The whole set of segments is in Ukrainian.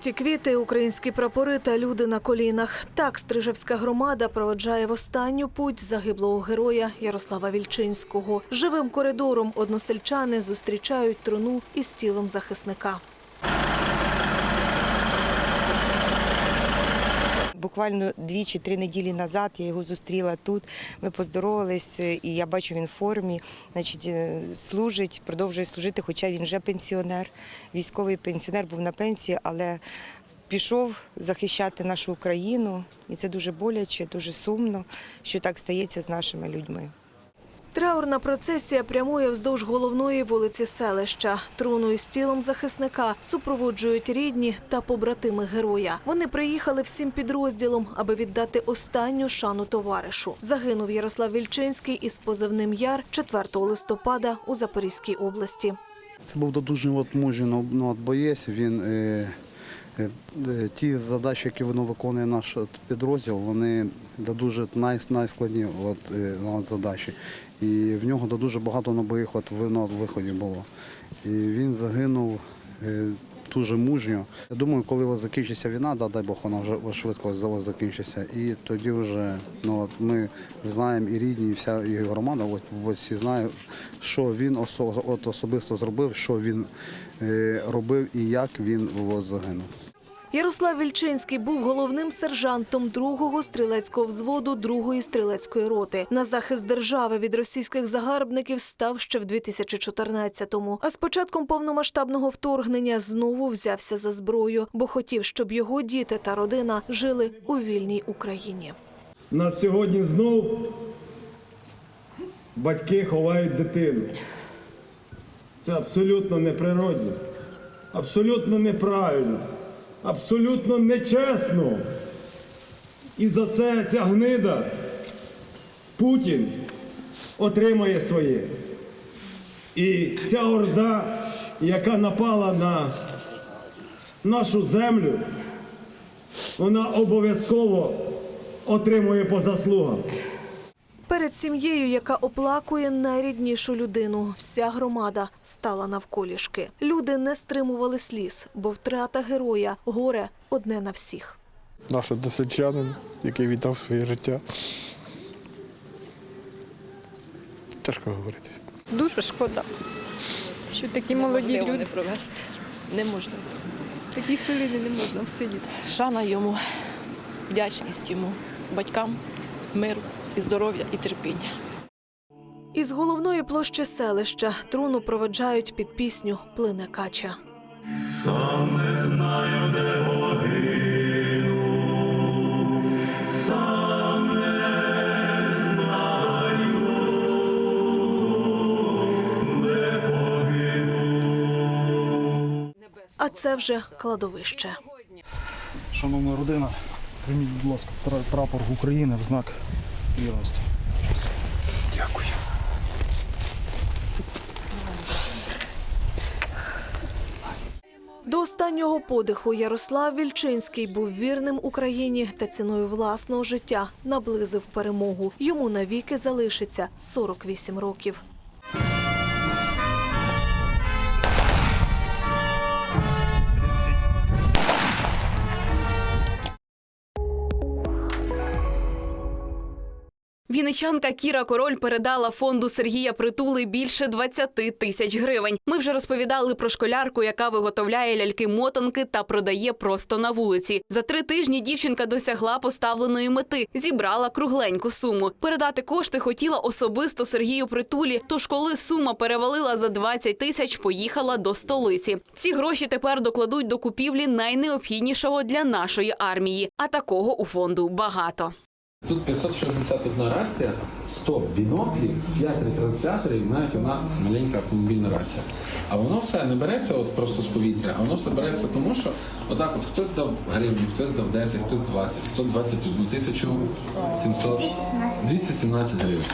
Жовті квіти, українські прапори та люди на колінах. Так Стрижевська громада проведжає в останню путь загиблого героя Ярослава Вільчинського. Живим коридором односельчани зустрічають труну із тілом захисника. Буквально дві чи три неділі назад я його зустріла тут. Ми поздоровались, і я бачу, він в формі. Значить, е, служить, продовжує служити, хоча він вже пенсіонер. Військовий пенсіонер був на пенсії, але пішов захищати нашу Україну. І це дуже боляче, дуже сумно, що так стається з нашими людьми. Траурна процесія прямує вздовж головної вулиці селища. Труну із тілом захисника супроводжують рідні та побратими героя. Вони приїхали всім підрозділом, аби віддати останню шану товаришу. Загинув Ярослав Вільчинський із позивним Яр 4 листопада у Запорізькій області. Це був мужній ну, от боєць. Він е, е, е, ті задачі, які воно виконує наш підрозділ, вони да дуже най, найскладні от, е, задачі. І в нього дуже багато на бойових от, ви- от виходів було. І він загинув. е, Дуже мужньо. Я думаю, коли от закінчиться війна, да, дай Бог, вона вже швидко за- от закінчиться. І тоді вже ну, от ми знаємо і рідні, і вся і громада, от, от всі знають, що він осо, от особисто зробив, що він е, робив і як він от, загинув. Ярослав Вільчинський був головним сержантом другого стрілецького взводу другої стрілецької роти. На захист держави від російських загарбників став ще в 2014-му. А з початком повномасштабного вторгнення знову взявся за зброю, бо хотів, щоб його діти та родина жили у вільній Україні. На сьогодні знов батьки ховають дитину. Це абсолютно неприродно, абсолютно неправильно, абсолютно нечесно. І за це ця гнида Путін отримає своє. І ця орда, яка напала на нашу землю, вона обов'язково отримує по заслугам. Перед сім'єю, яка оплакує найріднішу людину, вся громада стала навколішки. Люди не стримували сліз, бо втрата героя горе одне на всіх. наш односельчанин, який віддав своє життя. Тяжко говорити. Дуже шкода, що такі молоді Неможливо люди. не провести. Неможливо. Такі хвилини не можна сидіти. Шана йому, вдячність йому, батькам, миру і здоров'я і терпіння. Із головної площі селища труну проведжають під пісню Плине кача. А це вже кладовище. Шановна родина, прийміть, будь ласка, прапор України в знак вірності. Дякую. До останнього подиху Ярослав Вільчинський був вірним Україні та ціною власного життя наблизив перемогу. Йому навіки залишиться 48 років. Вінничанка Кіра Король передала фонду Сергія Притули більше 20 тисяч гривень. Ми вже розповідали про школярку, яка виготовляє ляльки-мотанки та продає просто на вулиці. За три тижні дівчинка досягла поставленої мети, зібрала кругленьку суму. Передати кошти хотіла особисто Сергію Притулі. Тож, коли сума перевалила за 20 тисяч, поїхала до столиці. Ці гроші тепер докладуть до купівлі найнеобхіднішого для нашої армії. А такого у фонду багато. Тут 561 рація, 100 біноклів, 5 ретрансляторів, і навіть вона маленька автомобільна рація. А воно все не береться от просто з повітря, а воно все береться тому, що отак от хтось дав гривню, хтось дав 10, хтось 20, хто 21 тисячу 700, 217 гривень.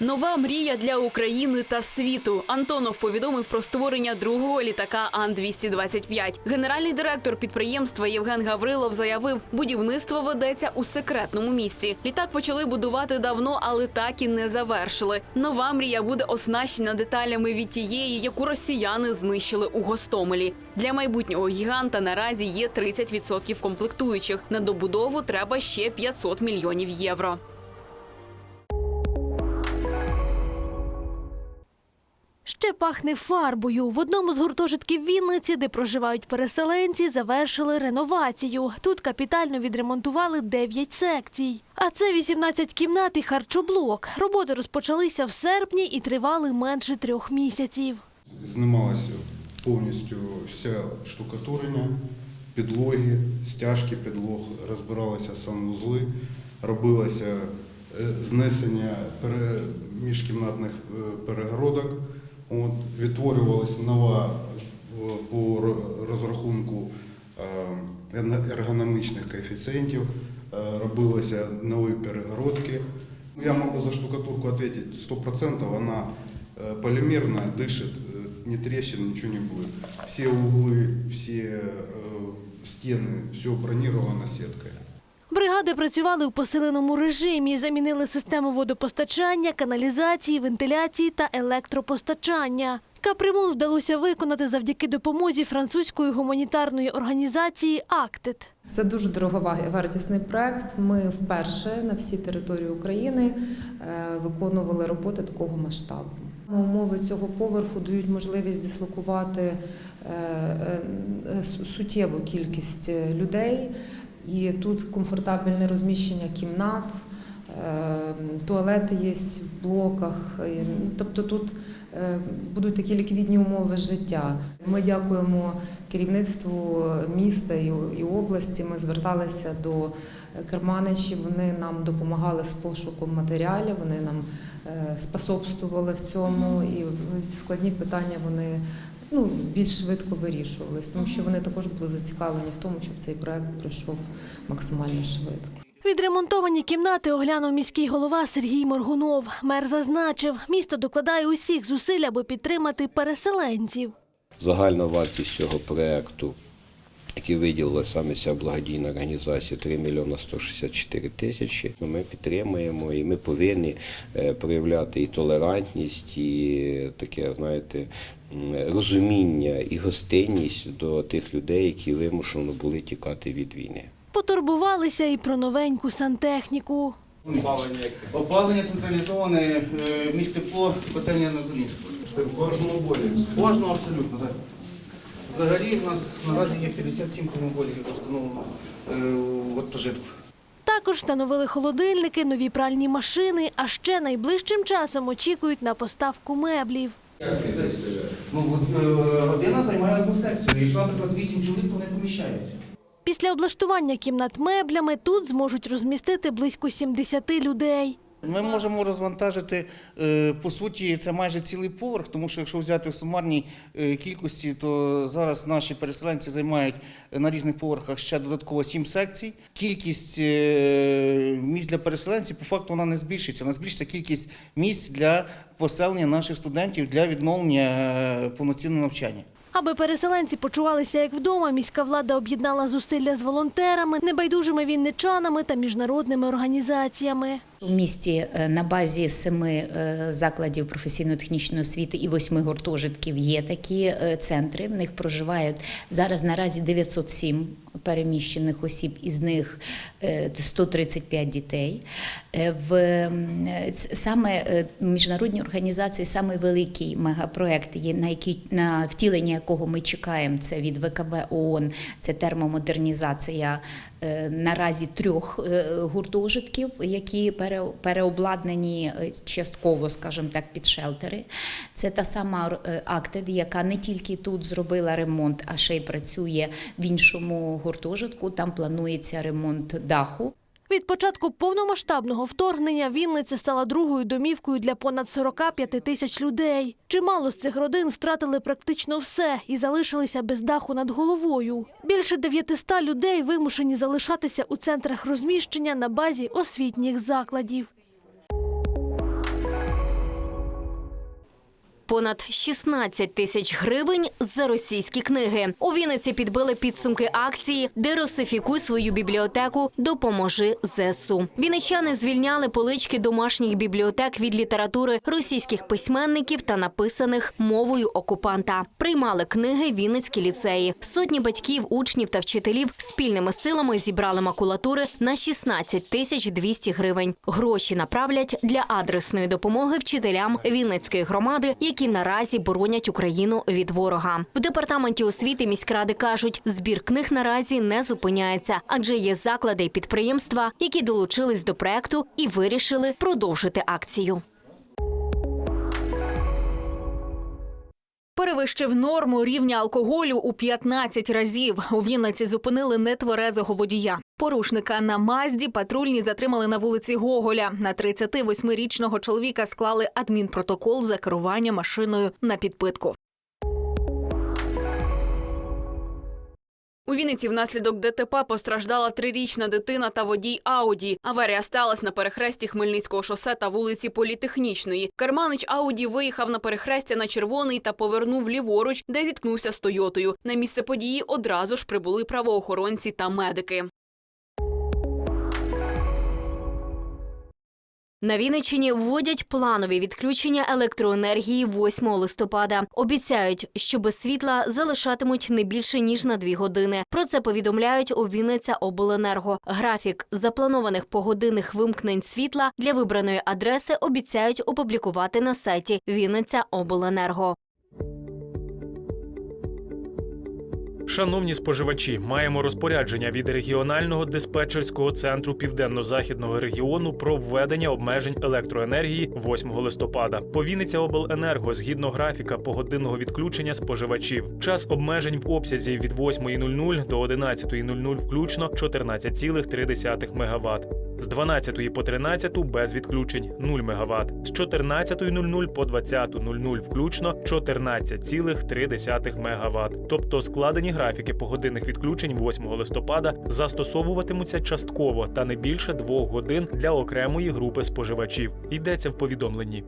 Нова мрія для України та світу. Антонов повідомив про створення другого літака Ан-225. Генеральний директор підприємства Євген Гаврилов заявив, будівництво ведеться у секретному місці. Літак почали будувати давно, але так і не завершили. Нова мрія буде оснащена деталями від тієї, яку росіяни знищили у Гостомелі. Для майбутнього гіганта наразі є 30% комплектуючих. На добудову треба ще 500 мільйонів євро. Ще пахне фарбою. В одному з гуртожитків Вінниці, де проживають переселенці, завершили реновацію. Тут капітально відремонтували 9 секцій. А це 18 кімнат і харчоблок. Роботи розпочалися в серпні і тривали менше трьох місяців. Знімалася повністю вся штукатурення, підлоги, стяжки підлог, розбиралися санвузли, робилося е, знесення міжкімнатних е, перегородок. От, відтворювалася нова е, по ро- розрахунку е, ен- ергономічних коефіцієнтів, е, робилися нові перегородки. Я могу за штукатурку ответить 100%, она э, полимерная, дышит, э, ни трещин, ничего не будет. Все углы, все э, стены, все бронировано сеткой. Бригади працювали у посиленому режимі, замінили систему водопостачання, каналізації, вентиляції та електропостачання. Капремонт вдалося виконати завдяки допомозі французької гуманітарної організації «Актит». Це дуже дороговартісний проект. Ми вперше на всій території України е, виконували роботи такого масштабу. Умови цього поверху дають можливість дислокувати е, е, су- суттєву кількість людей, і тут комфортабельне розміщення кімнат. е, Туалети є в блоках, е, тобто тут е, будуть такі ліквідні умови життя. Ми дякуємо керівництву міста і і області. Ми зверталися до керманичів. Вони нам допомагали з пошуком матеріалів. Вони нам е, способствували в цьому, і складні питання вони. Ну, більш швидко вирішувались, тому що вони також були зацікавлені в тому, щоб цей проект пройшов максимально швидко. Відремонтовані кімнати оглянув міський голова Сергій Моргунов. Мер зазначив, місто докладає усіх зусиль, аби підтримати переселенців. Загальна вартість цього проєкту, який виділила саме ця благодійна організація, 3 мільйона 164 тисячі. Ми підтримуємо і ми повинні е, проявляти і толерантність, і таке, знаєте, розуміння і гостинність до тих людей, які вимушено були тікати від війни. Потурбувалися і про новеньку сантехніку. Опалення централізоване, е, місць тепло, котельня на Золінську. Кожному болі. Кожного абсолютно, так. Взагалі в нас наразі є 57 комоболів встановлено е, в гуртожитку. Також встановили холодильники, нові пральні машини, а ще найближчим часом очікують на поставку меблів. Ну, е, родина займає одну секцію. Якщо, наприклад, вісім чоловік, то не поміщається. Після облаштування кімнат меблями тут зможуть розмістити близько 70 людей. Ми можемо розвантажити е, по суті це майже цілий поверх, тому що якщо взяти в сумарній е, кількості, то зараз наші переселенці займають е, на різних поверхах ще додатково сім секцій. Кількість місць для переселенців по факту вона не збільшиться. Вона збільшиться кількість місць для поселення наших студентів для відновлення повноцінного навчання. Аби переселенці почувалися як вдома, міська влада об'єднала зусилля з волонтерами, небайдужими вінничанами та міжнародними організаціями. У місті е, на базі семи е, закладів професійно-технічної освіти і восьми гуртожитків є такі е, центри. В них проживають зараз наразі 907 переміщених осіб, із них е, 135 дітей. В саме міжнародні організації, саме великий мегапроект, на який на втілення якого ми чекаємо. Це від ВКБ ООН, це термомодернізація наразі трьох е, гуртожитків, які пере- переобладнані е, частково, скажімо так, під шелтери. Це та сама е, Актед, яка не тільки тут зробила ремонт, а ще й працює в іншому гуртожитку. Там планується ремонт даху. Від початку повномасштабного вторгнення Вінниця стала другою домівкою для понад 45 тисяч людей. Чимало з цих родин втратили практично все і залишилися без даху над головою. Більше 900 людей вимушені залишатися у центрах розміщення на базі освітніх закладів. Понад 16 тисяч гривень за російські книги. У Вінниці підбили підсумки акції Деросифікуй свою бібліотеку, допоможи ЗСУ. Вінничани звільняли полички домашніх бібліотек від літератури російських письменників та написаних мовою окупанта. Приймали книги Вінницькі ліцеї. Сотні батьків, учнів та вчителів спільними силами зібрали макулатури на 16 тисяч 200 гривень. Гроші направлять для адресної допомоги вчителям Вінницької громади, які наразі боронять Україну від ворога. В департаменті освіти міськради кажуть, збір книг наразі не зупиняється, адже є заклади і підприємства, які долучились до проекту і вирішили продовжити акцію. Перевищив норму рівня алкоголю у 15 разів. У Вінниці зупинили нетверезого водія. Порушника на Мазді патрульні затримали на вулиці Гоголя. На 38-річного чоловіка склали адмінпротокол за керування машиною на підпитку. Вінниці внаслідок ДТП постраждала трирічна дитина та водій Ауді. Аварія сталася на перехресті Хмельницького шосе та вулиці Політехнічної. Керманич Ауді виїхав на перехрестя на червоний та повернув ліворуч, де зіткнувся з Тойотою. На місце події одразу ж прибули правоохоронці та медики. На Вінниччині вводять планові відключення електроенергії 8 листопада. Обіцяють, що без світла залишатимуть не більше ніж на дві години. Про це повідомляють у Вінниця Обленерго. Графік запланованих погодинних вимкнень світла для вибраної адреси обіцяють опублікувати на сайті Вінниця Обленерго. Шановні споживачі, маємо розпорядження від регіонального диспетчерського центру південно-західного регіону про введення обмежень електроенергії 8 листопада. Повінниця обленерго згідно графіка погодинного відключення споживачів. Час обмежень в обсязі від 8.00 до 11.00 включно 14,3 МВт. З 12 по 13 без відключень 0 МВт. З 14.00 по 20.00 включно 14,3 МВт. Тобто складені графіки погодинних відключень 8 листопада застосовуватимуться частково та не більше двох годин для окремої групи споживачів. Йдеться в повідомленні.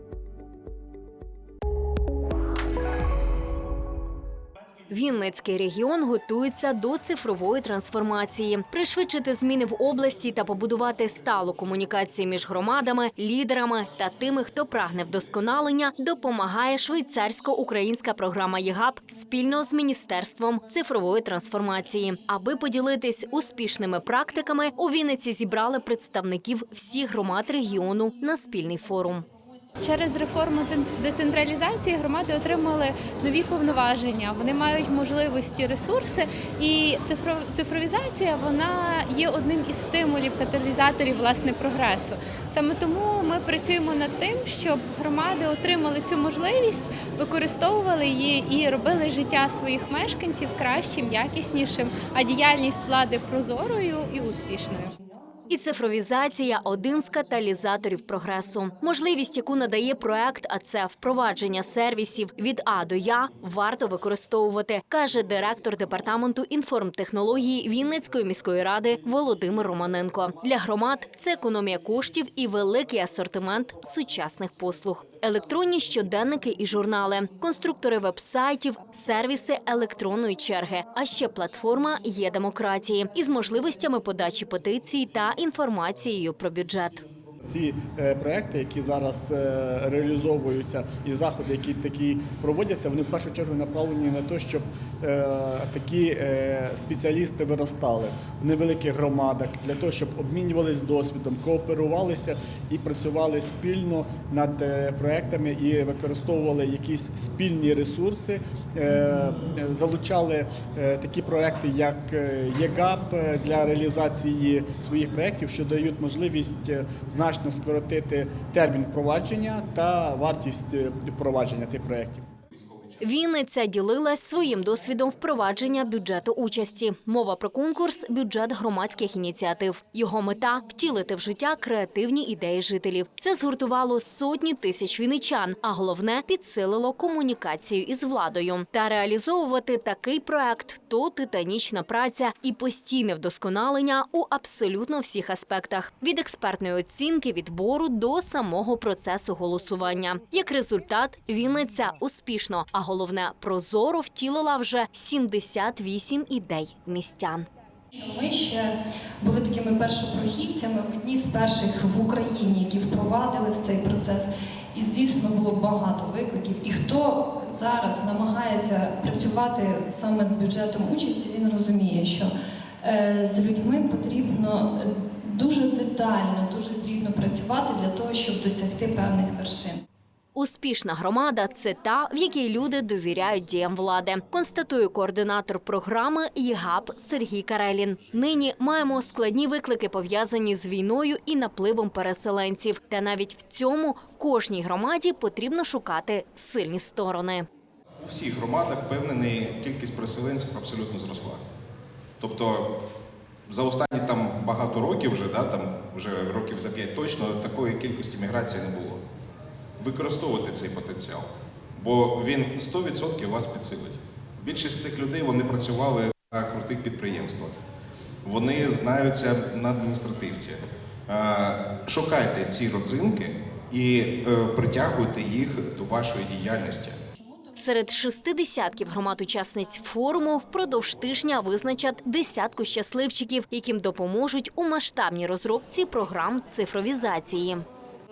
Вінницький регіон готується до цифрової трансформації, пришвидшити зміни в області та побудувати сталу комунікацію між громадами, лідерами та тими, хто прагне вдосконалення, допомагає швейцарсько-українська програма ЄГАП спільно з міністерством цифрової трансформації. Аби поділитись успішними практиками, у Вінниці зібрали представників всіх громад регіону на спільний форум. Через реформу децентралізації громади отримали нові повноваження. Вони мають можливості, ресурси, і цифровізація вона є одним із стимулів, каталізаторів власне прогресу. Саме тому ми працюємо над тим, щоб громади отримали цю можливість, використовували її і робили життя своїх мешканців кращим, якіснішим, а діяльність влади прозорою і успішною. І цифровізація один з каталізаторів прогресу. Можливість, яку надає проект, а це впровадження сервісів від А до Я, варто використовувати, каже директор департаменту інформтехнології Вінницької міської ради Володимир Романенко. Для громад це економія коштів і великий асортимент сучасних послуг. Електронні щоденники і журнали, конструктори веб-сайтів, сервіси електронної черги, а ще платформа є демократії із можливостями подачі петицій та інформацією про бюджет. Ці е, проекти, які зараз е, реалізовуються, і заходи, які такі проводяться, вони в першу чергу направлені на те, щоб е, такі спеціалісти виростали в невеликих громадах, для того, щоб обмінювалися досвідом, кооперувалися і працювали спільно над проектами і використовували якісь спільні ресурси, залучали такі проекти, як ЄГАП для реалізації своїх проєктів, що дають можливість е, значно скоротити термін впровадження та вартість е, впровадження цих проєктів. Вінниця ділилась своїм досвідом впровадження бюджету участі. Мова про конкурс бюджет громадських ініціатив. Його мета втілити в життя креативні ідеї жителів. Це згуртувало сотні тисяч вінничан, а головне підсилило комунікацію із владою. Та реалізовувати такий проект то титанічна праця і постійне вдосконалення у абсолютно всіх аспектах від експертної оцінки відбору до самого процесу голосування. Як результат, Вінниця успішно, а головне прозоро втілила вже 78 ідей містян. Ми ще були такими першопрохідцями, одні з перших в Україні, які впровадили цей процес. І звісно, було багато викликів. І хто зараз намагається працювати саме з бюджетом участі, він розуміє, що е, з людьми потрібно дуже детально, дуже плідно працювати для того, щоб досягти певних вершин. Успішна громада це та, в якій люди довіряють діям влади. Констатує координатор програми ЄГАП Сергій Карелін. Нині маємо складні виклики пов'язані з війною і напливом переселенців. Та навіть в цьому кожній громаді потрібно шукати сильні сторони. У всіх громадах впевнений, кількість переселенців абсолютно зросла. Тобто за останні там багато років, вже, да, там, вже років за п'ять точно, такої кількості міграції не було. Використовувати цей потенціал, бо він 100% вас підсилить. Більшість цих людей вони працювали на крутих підприємствах. Вони знаються на адміністративці. Е, Шукайте ці родзинки і е, притягуйте їх до вашої діяльності. Серед шести десятків громад-учасниць форуму впродовж тижня визначать десятку щасливчиків, яким допоможуть у масштабній розробці програм цифровізації.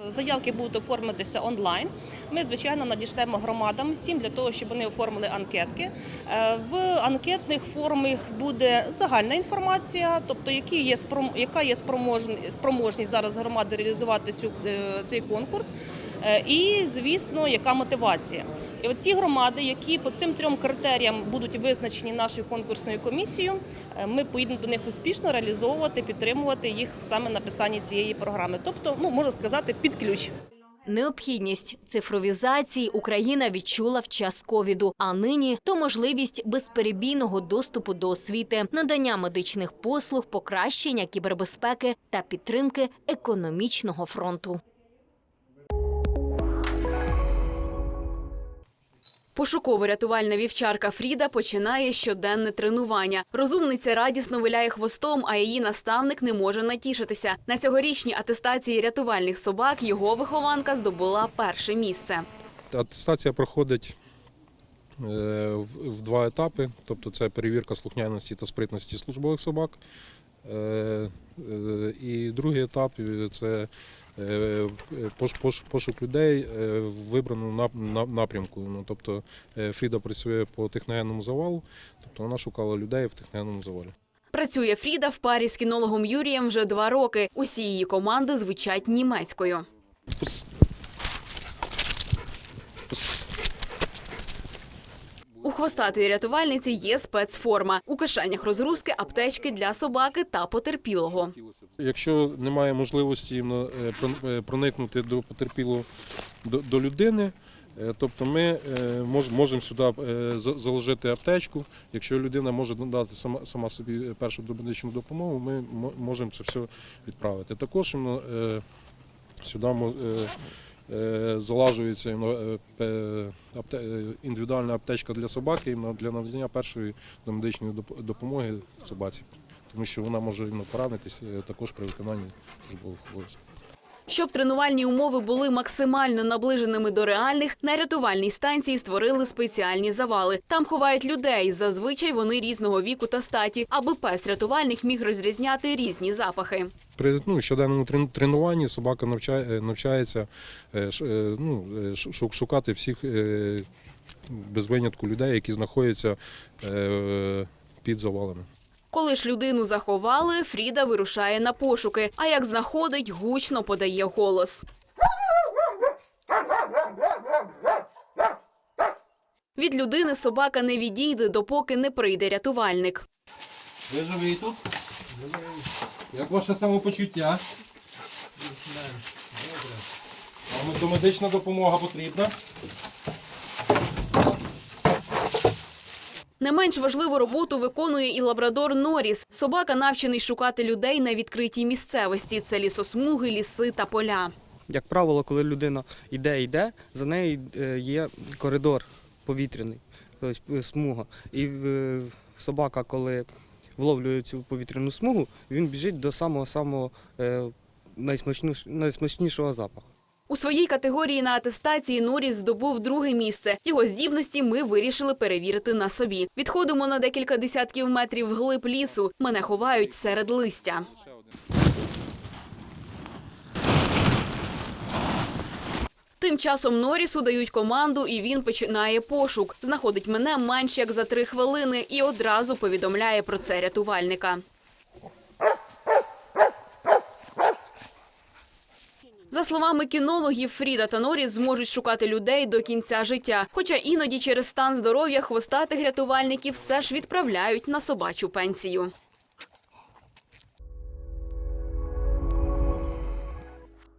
Заявки будуть оформитися онлайн. Ми, звичайно, надішлемо громадам всім для того, щоб вони оформили анкетки. Е, В анкетних формах буде загальна інформація, тобто які є яка є спроможність зараз громади реалізувати цю, е, цей конкурс, Е, і, звісно, яка мотивація. І от ті громади, які по цим трьом критеріям будуть визначені нашою конкурсною комісією, е, ми поїдемо до них успішно реалізовувати, підтримувати їх саме написанні цієї програми. Тобто, ну можна сказати, під ключ. Необхідність цифровізації Україна відчула в час ковіду. А нині то можливість безперебійного доступу до освіти, надання медичних послуг, покращення кібербезпеки та підтримки економічного фронту. Пошуково-рятувальна вівчарка Фріда починає щоденне тренування. Розумниця радісно виляє хвостом, а її наставник не може натішитися. На цьогорічній атестації рятувальних собак його вихованка здобула перше місце. Атестація проходить е, в два етапи, тобто це перевірка слухняності та спритності службових собак. Е, е, І другий етап це пошук людей е, в вибраному на- напрямку. Ну, Тобто е, Фріда працює по техногенному завалу, тобто вона шукала людей в техногенному завалі. Працює Фріда в парі з кінологом Юрієм вже два роки. Усі її команди звучать німецькою. У хвостатої рятувальниці є спецформа. У кишенях розгрузки, аптечки для собаки та потерпілого. Якщо немає можливості е, е, проникнути до потерпілого до, людини, е, тобто ми можемо сюди заложити аптечку. Якщо людина може надати сама, собі першу домедичну допомогу, ми можемо це все відправити. Також сюди залажується ну, е, е, індивідуальна аптечка для собаки для надання першої домедичної доп- допомоги собаці тому що вона може поранитися е, також при виконанні службових обов'язків. Щоб тренувальні умови були максимально наближеними до реальних, на рятувальній станції створили спеціальні завали. Там ховають людей. Зазвичай вони різного віку та статі, аби пес рятувальник міг розрізняти різні запахи. При ну, щоденному трен- тренуванні собака навчає, е, навчається е, е, ну, шукати всіх без винятку людей, які знаходяться під завалами. Коли ж людину заховали, Фріда вирушає на пошуки. А як знаходить, гучно подає голос. Від людини собака не відійде, допоки не прийде рятувальник. Ви живі тут? Як ваше самопочуття? Вам домедична допомога потрібна? Не менш важливу роботу виконує і лабрадор Норіс. Собака навчений шукати людей на відкритій місцевості. Це лісосмуги, ліси та поля. Як правило, коли людина йде, йде, за нею е, є коридор повітряний, тобто е, смуга. І е, собака, коли вловлює цю повітряну смугу, він біжить до самого самого найсмачнішого запаху. У своїй категорії на атестації Норіс здобув друге місце. Його здібності ми вирішили перевірити на собі. Відходимо на декілька десятків метрів вглиб лісу. Мене ховають серед листя. Тим часом Норісу дають команду, і він починає пошук. Знаходить мене менш як за три хвилини і одразу повідомляє про це рятувальника. За словами кінологів, Фріда та Норі зможуть шукати людей до кінця життя. Хоча іноді через стан здоров'я хвостатих рятувальників все ж відправляють на собачу пенсію.